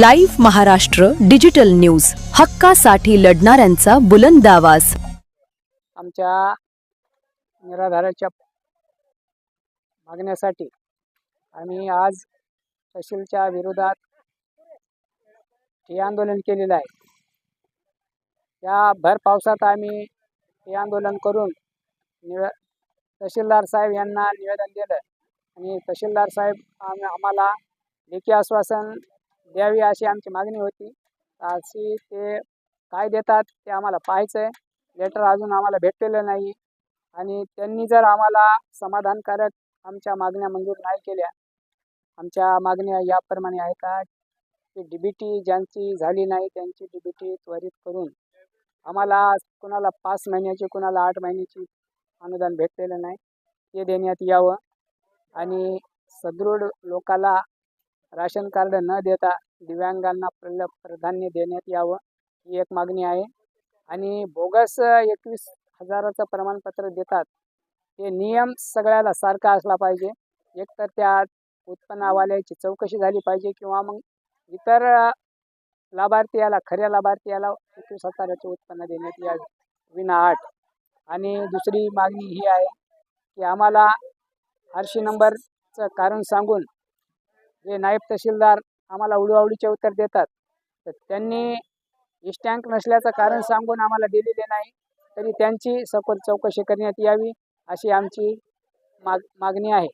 Live Maharashtra digital news. हक्कासाठी लढणाऱ्यांचा बुलंद आवाज. आमच्या निराधाराच्या मागण्यासाठी आम्ही आज तहसीलच्या विरोधात हे आंदोलन केलेलं आहे. या भर पावसात आम्ही हे आंदोलन करून निव तहसीलदार साहेब यांना निवेदन दिलं आणि तहसीलदार साहेब आम्हाला लेखी आश्वासन द्यावी अशी आमची मागणी होती. अशी ते काय देतात ते आम्हाला पाहायचं आहे लेटर अजून आम्हाला भेटलेलं नाही. आणि त्यांनी जर आम्हाला समाधानकारक आमच्या मागण्या मंजूर नाही केल्या. आमच्या मागण्या याप्रमाणे आहे का? की डी बी टी ज्यांची झाली नाही त्यांची डी बी टी त्वरित करून आम्हाला कुणाला पाच महिन्याची कुणाला आठ महिन्याची अनुदान भेटलेलं नाही. ते देण्यात यावं. आणि सदृढ लोकाला राशन कार्ड न देता दिव्यांगांना प्र प्राधान्य देण्यात यावं ही एक मागणी आहे. आणि बोगस एकवीस हजाराचं प्रमाणपत्र देतात. ते नियम सगळ्याला सारखा असला पाहिजे. एकतर त्या उत्पन्नावाल्याची चौकशी झाली पाहिजे किंवा मग इतर लाभार्थी याला खऱ्या लाभार्थी याला एकवीस हजाराचे उत्पन्न देण्यात यावे विना आठ. आणि दुसरी मागणी ही आहे की आम्हाला आरशी नंबरचं कारण सांगून जे नायब तहसीलदार आम्हाला उडवाउडीचे उत्तर देतात तर त्यांनी इस्टँक नसल्याचं कारण सांगून आम्हाला दिलेले नाही. तरी त्यांची सखोल चौकशी करण्यात यावी अशी आमची माग मागणी आहे.